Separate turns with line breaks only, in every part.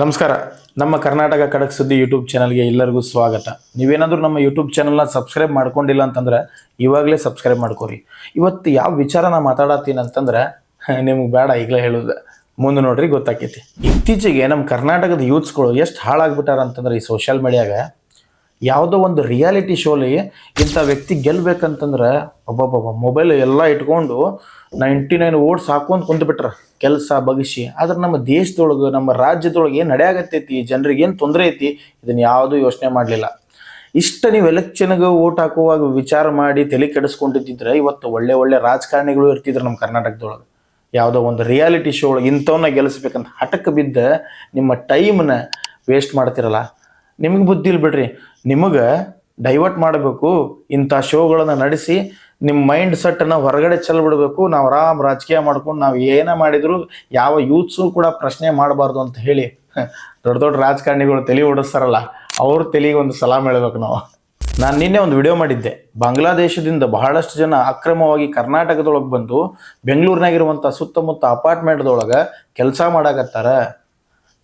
ನಮಸ್ಕಾರ. ನಮ್ಮ ಕರ್ನಾಟಕ ಖಡಕ್ ಸುದ್ದಿ ಯೂಟ್ಯೂಬ್ ಚಾನಲ್ಗೆ ಎಲ್ಲರಿಗೂ ಸ್ವಾಗತ. ನೀವೇನಾದರೂ ನಮ್ಮ ಯೂಟ್ಯೂಬ್ ಚಾನಲ್ನ ಸಬ್ಸ್ಕ್ರೈಬ್ ಮಾಡ್ಕೊಂಡಿಲ್ಲ ಅಂತಂದ್ರೆ ಇವಾಗಲೇ ಸಬ್ಸ್ಕ್ರೈಬ್ ಮಾಡ್ಕೋರಿ. ಇವತ್ತು ಯಾವ ವಿಚಾರ ನಾ ಮಾತಾಡತ್ತೀನಿ ಅಂತಂದ್ರೆ ನಿಮ್ಗೆ ಬೇಡ ಈಗಲೇ ಹೇಳೋದು. ಮುಂದೆ ನೋಡ್ರಿ ಗೊತ್ತಾಕೈತಿ. ಇತ್ತೀಚೆಗೆ ನಮ್ಮ ಕರ್ನಾಟಕದ ಯೂತ್ಸ್ಗಳು ಎಷ್ಟು ಹಾಳಾಗ್ಬಿಟ್ಟಾರ ಅಂತಂದ್ರೆ ಈ ಸೋಷಿಯಲ್ ಮೀಡಿಯಾಗ ಯಾವುದೋ ಒಂದು ರಿಯಾಲಿಟಿ ಶೋಲಿ ಇಂಥ ವ್ಯಕ್ತಿ ಗೆಲ್ಲಬೇಕಂತಂದ್ರೆ ಒಬ್ಬೊಬ್ಬ ಮೊಬೈಲ್ ಎಲ್ಲ ಇಟ್ಕೊಂಡು ನೈಂಟಿ ನೈನ್ ಓಟ್ಸ್ ಹಾಕೊಂಡು ಕುಂತ್ಬಿಟ್ರ. ಕೆಲಸ, ಬಗಿಸಿ. ಆದ್ರೆ ನಮ್ಮ ದೇಶದೊಳಗೆ, ನಮ್ಮ ರಾಜ್ಯದೊಳಗೆ ಏನು ನಡೆಯಾಗತ್ತೈತಿ? ಜನರಿಗೆ ಏನು ತೊಂದರೆ ಐತಿ? ಇದನ್ನ ಯಾವುದೂ ಯೋಚನೆ ಮಾಡಲಿಲ್ಲ. ಇಷ್ಟ ನೀವು ಎಲೆಕ್ಷನ್ಗೆ ಓಟ್ ಹಾಕುವಾಗ ವಿಚಾರ ಮಾಡಿ ತಲೆ ಕೆಡಿಸ್ಕೊಂಡಿದ್ದಿದ್ರೆ ಇವತ್ತು ಒಳ್ಳೆ ಒಳ್ಳೆ ರಾಜಕಾರಣಿಗಳು ಇರ್ತಿದ್ರು ನಮ್ಮ ಕರ್ನಾಟಕದೊಳಗೆ. ಯಾವುದೋ ಒಂದು ರಿಯಾಲಿಟಿ ಶೋ ಒಳಗೆ ಇಂಥವನ್ನ ಗೆಲ್ಲಿಸ್ಬೇಕಂತ ಹಠಕ್ಕೆ ಬಿದ್ದ ನಿಮ್ಮ ಟೈಮ್ನ ವೇಸ್ಟ್ ಮಾಡ್ತಿರಲ್ಲ. ನಿಮಗೆ ಬುದ್ಧಿ ಇಲ್ಲ ಬಿಡ್ರಿ. ನಿಮಗೆ ಡೈವರ್ಟ್ ಮಾಡಬೇಕು ಇಂಥ ಶೋಗಳನ್ನು ನಡೆಸಿ ನಿಮ್ಮ ಮೈಂಡ್ ಸೆಟ್ಟನ್ನು ಹೊರಗಡೆ ಚೆಲ್ ಬಿಡಬೇಕು ನಾವು ಆರಾಮ್ ರಾಜಕೀಯ ಮಾಡ್ಕೊಂಡು ನಾವು ಏನೇ ಮಾಡಿದ್ರು ಯಾವ ಯೂತ್ಸು ಕೂಡ ಪ್ರಶ್ನೆ ಮಾಡಬಾರ್ದು ಅಂತ ಹೇಳಿ. ದೊಡ್ಡ ದೊಡ್ಡ ರಾಜಕಾರಣಿಗಳು ತಲೆ ಓಡಿಸ್ತಾರಲ್ಲ, ಅವ್ರ ತಲೆಗೆ ಒಂದು ಸಲಾಮ್ ಹೇಳಬೇಕು ನಾವು. ನಾನು ನಿನ್ನೆ ಒಂದು ವಿಡಿಯೋ ಮಾಡಿದ್ದೆ. ಬಾಂಗ್ಲಾದೇಶದಿಂದ ಬಹಳಷ್ಟು ಜನ ಅಕ್ರಮವಾಗಿ ಕರ್ನಾಟಕದೊಳಗೆ ಬಂದು ಬೆಂಗಳೂರಿನಾಗಿರುವಂಥ ಸುತ್ತಮುತ್ತ ಅಪಾರ್ಟ್ಮೆಂಟ್ದೊಳಗೆ ಕೆಲಸ ಮಾಡಾಕತ್ತಾರ.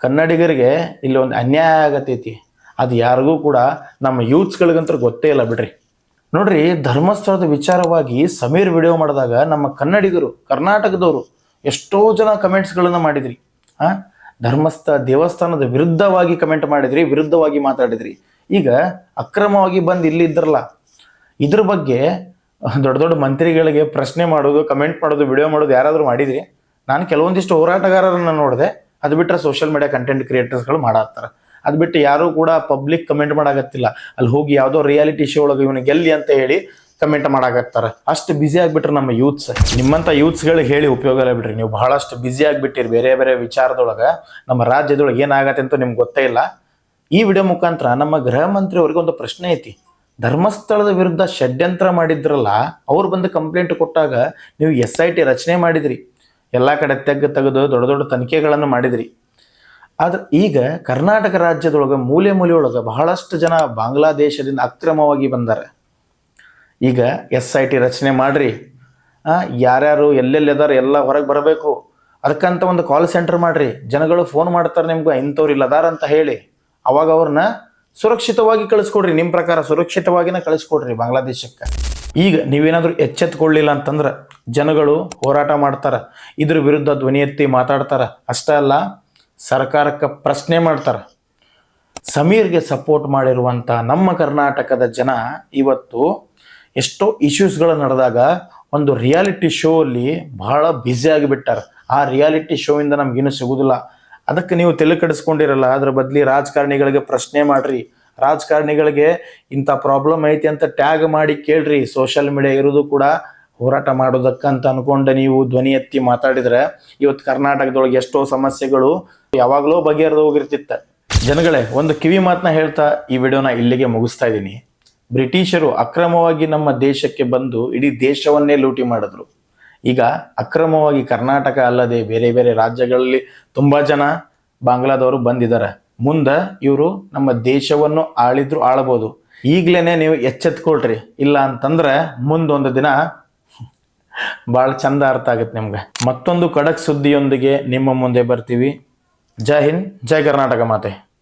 ಕನ್ನಡಿಗರಿಗೆ ಇಲ್ಲಿ ಒಂದು ಅನ್ಯಾಯ ಆಗತೈತಿ. ಅದು ಯಾರಿಗೂ ಕೂಡ ನಮ್ಮ ಯೂತ್ಸ್ಗಳಿಗಂತೂ ಗೊತ್ತೇ ಇಲ್ಲ ಬಿಡ್ರಿ. ನೋಡ್ರಿ, ಧರ್ಮಸ್ಥಳದ ವಿಚಾರವಾಗಿ ಸಮೀರ್ ವಿಡಿಯೋ ಮಾಡಿದಾಗ ನಮ್ಮ ಕನ್ನಡಿಗರು, ಕರ್ನಾಟಕದವರು ಎಷ್ಟೋ ಜನ ಕಮೆಂಟ್ಸ್ಗಳನ್ನು ಮಾಡಿದ್ರಿ. ಆ, ಧರ್ಮಸ್ಥ, ದೇವಸ್ಥಾನದ ವಿರುದ್ಧವಾಗಿ ಕಮೆಂಟ್ ಮಾಡಿದ್ರಿ, ವಿರುದ್ಧವಾಗಿ ಮಾತಾಡಿದ್ರಿ. ಈಗ ಅಕ್ರಮವಾಗಿ ಬಂದು ಇಲ್ಲಿ ಇದ್ರಲ್ಲ, ಇದ್ರ ಬಗ್ಗೆ ದೊಡ್ಡ ದೊಡ್ಡ ಮಂತ್ರಿಗಳಿಗೆ ಪ್ರಶ್ನೆ ಮಾಡೋದು ಕಮೆಂಟ್ ಮಾಡೋದು ವಿಡಿಯೋ ಮಾಡೋದು ಯಾರಾದರೂ ಮಾಡಿದ್ರಿ? ನಾನು ಕೆಲವೊಂದಿಷ್ಟು ಹೋರಾಟಗಾರರನ್ನು ನೋಡಿದೆ, ಅದು ಬಿಟ್ಟರೆ ಸೋಷಿಯಲ್ ಮೀಡಿಯಾ ಕಂಟೆಂಟ್ ಕ್ರಿಯೇಟರ್ಸ್ಗಳು ಮಾಡಾತ್ತಾರ. ಅದು ಬಿಟ್ಟು ಯಾರೂ ಕೂಡ ಪಬ್ಲಿಕ್ ಕಮೆಂಟ್ ಮಾಡಾಗತ್ತಿಲ್ಲ ಅಲ್ಲಿ ಹೋಗಿ ಯಾವುದೋ ರಿಯಾಲಿಟಿ ಶೋ ಒಳಗೆ ಇವನು ಗೆಲ್ಲಿ ಅಂತ ಹೇಳಿ ಕಮೆಂಟ್ ಮಾಡಾಕತ್ತಾರ. ಅಷ್ಟು ಬ್ಯುಸಿ ಆಗಿಬಿಟ್ರೆ ನಮ್ಮ ಯೂತ್ಸ್ ನಿಮ್ಮಂಥ ಯೂತ್ಸ್ಗಳಿಗೆ ಹೇಳಿ ಉಪಯೋಗ ಇಲ್ಲ ಬಿಡ್ರಿ. ನೀವು ಬಹಳಷ್ಟು ಬ್ಯುಸಿ ಆಗಿಬಿಟ್ಟಿರಿ ಬೇರೆ ಬೇರೆ ವಿಚಾರದೊಳಗೆ. ನಮ್ಮ ರಾಜ್ಯದೊಳಗೆ ಏನಾಗತ್ತೆ ಅಂತ ನಿಮ್ಗೆ ಗೊತ್ತೇ ಇಲ್ಲ. ಈ ವಿಡಿಯೋ ಮುಖಾಂತರ ನಮ್ಮ ಗೃಹ ಮಂತ್ರಿ ಅವ್ರಿಗೆ ಒಂದು ಪ್ರಶ್ನೆ ಐತಿ. ಧರ್ಮಸ್ಥಳದ ವಿರುದ್ಧ ಷಡ್ಯಂತ್ರ ಮಾಡಿದ್ರಲ್ಲ, ಅವ್ರು ಬಂದು ಕಂಪ್ಲೇಂಟ್ ಕೊಟ್ಟಾಗ ನೀವು ಎಸ್ ಐ ಟಿ ರಚನೆ ಮಾಡಿದ್ರಿ. ಎಲ್ಲ ಕಡೆ ತೆಗ್ದು ತೆಗೆದು ದೊಡ್ಡ ದೊಡ್ಡ ತನಿಖೆಗಳನ್ನು ಮಾಡಿದ್ರಿ. ಆದ್ರೆ ಈಗ ಕರ್ನಾಟಕ ರಾಜ್ಯದೊಳಗೆ ಮೂಲೆ ಮೂಲೆಯೊಳಗೆ ಬಹಳಷ್ಟು ಜನ ಬಾಂಗ್ಲಾದೇಶದಿಂದ ಅಕ್ರಮವಾಗಿ ಬಂದಾರೆ. ಈಗ ಎಸ್ ಐ ಟಿ ರಚನೆ ಮಾಡ್ರಿ. ಯಾರ್ಯಾರು ಎಲ್ಲೆಲ್ಲಿ ಅದಾರ ಎಲ್ಲ ಹೊರಗೆ ಬರಬೇಕು. ಅದಕ್ಕಂತ ಒಂದು ಕಾಲ್ ಸೆಂಟರ್ ಮಾಡ್ರಿ. ಜನಗಳು ಫೋನ್ ಮಾಡ್ತಾರೆ ನಿಮ್ಗೆ, ಇಂಥವ್ರು ಇಲ್ಲ ಅದಾರ ಅಂತ ಹೇಳಿ. ಅವಾಗ ಅವ್ರನ್ನ ಸುರಕ್ಷಿತವಾಗಿ ಕಳಿಸ್ಕೊಡ್ರಿ. ನಿಮ್ಮ ಪ್ರಕಾರ ಸುರಕ್ಷಿತವಾಗಿನ ಕಳಿಸ್ಕೊಡ್ರಿ ಬಾಂಗ್ಲಾದೇಶಕ್ಕೆ. ಈಗ ನೀವೇನಾದ್ರೂ ಎಚ್ಚೆತ್ಕೊಳ್ಳಿಲ್ಲ ಅಂತಂದ್ರೆ ಜನಗಳು ಹೋರಾಟ ಮಾಡ್ತಾರೆ. ಇದ್ರ ವಿರುದ್ಧ ಧ್ವನಿ ಎತ್ತಿ ಮಾತಾಡ್ತಾರೆ. ಅಷ್ಟೇ ಅಲ್ಲ ಸರ್ಕಾರಕ್ಕೆ ಪ್ರಶ್ನೆ ಮಾಡ್ತಾರೆ. ಸಮೀರ್ಗೆ ಸಪೋರ್ಟ್ ಮಾಡಿರುವಂಥ ನಮ್ಮ ಕರ್ನಾಟಕದ ಜನ ಇವತ್ತು ಎಷ್ಟೋ ಇಶ್ಯೂಸ್ಗಳು ನಡೆದಾಗ ಒಂದು ರಿಯಾಲಿಟಿ ಶೋ ಅಲ್ಲಿ ಬಹಳ ಬ್ಯುಸಿ ಆಗಿಬಿಟ್ಟಾರೆ ಆ ರಿಯಾಲಿಟಿ ಶೋ ಇಂದ ನಮ್ಗೇನು ಸಿಗುದಿಲ್ಲ. ಅದಕ್ಕೆ ನೀವು ತಲೆ ಕೆಡಿಸ್ಕೊಂಡಿರಲ್ಲ, ಅದ್ರ ಬದಲಿ ರಾಜಕಾರಣಿಗಳಿಗೆ ಪ್ರಶ್ನೆ ಮಾಡ್ರಿ. ರಾಜಕಾರಣಿಗಳಿಗೆ ಇಂಥ ಪ್ರಾಬ್ಲಮ್ ಐತಿ ಅಂತ ಟ್ಯಾಗ್ ಮಾಡಿ ಕೇಳ್ರಿ. ಸೋಷಿಯಲ್ ಮೀಡಿಯಾ ಇರೋದು ಕೂಡ ಹೋರಾಟ ಮಾಡೋದಕ್ಕಂತ ಅನ್ಕೊಂಡು ನೀವು ಧ್ವನಿ ಎತ್ತಿ ಮಾತಾಡಿದ್ರೆ ಇವತ್ತು ಕರ್ನಾಟಕದೊಳಗೆ ಎಷ್ಟೋ ಸಮಸ್ಯೆಗಳು ಯಾವಾಗಲೂ ಬಗೆಹರಿದು ಹೋಗಿರ್ತಿತ್ತ. ಜನಗಳೇ, ಒಂದು ಕಿವಿ ಮಾತನ್ನ ಹೇಳ್ತಾ ಈ ವಿಡಿಯೋನ ಇಲ್ಲಿಗೆ ಮುಗಿಸ್ತಾ ಇದ್ದೀನಿ. ಬ್ರಿಟಿಷರು ಅಕ್ರಮವಾಗಿ ನಮ್ಮ ದೇಶಕ್ಕೆ ಬಂದು ಇಡೀ ದೇಶವನ್ನೇ ಲೂಟಿ ಮಾಡಿದ್ರು. ಈಗ ಅಕ್ರಮವಾಗಿ ಕರ್ನಾಟಕ ಅಲ್ಲದೆ ಬೇರೆ ಬೇರೆ ರಾಜ್ಯಗಳಲ್ಲಿ ತುಂಬಾ ಜನ ಬಾಂಗ್ಲಾದವರು ಬಂದಿದ್ದಾರೆ. ಮುಂದೆ ಇವರು ನಮ್ಮ ದೇಶವನ್ನು ಆಳಿದ್ರು, ಆಳ್ಬೋದು. ಈಗ್ಲೇನೆ ನೀವು ಎಚ್ಚೆತ್ಕೊಳ್ರಿ. ಇಲ್ಲ ಅಂತಂದ್ರೆ ಮುಂದೊಂದು ದಿನ ಭಾಳ ಚಂದ ಅರ್ಥ ಆಗುತ್ತೆ ನಿಮ್ಗೆ. ಮತ್ತೊಂದು ಖಡಕ್ ಸುದ್ದಿಯೊಂದಿಗೆ ನಿಮ್ಮ ಮುಂದೆ ಬರ್ತೀವಿ. ಜೈ ಹಿಂದ್, ಜೈ ಕರ್ನಾಟಕ ಮಾತೆ.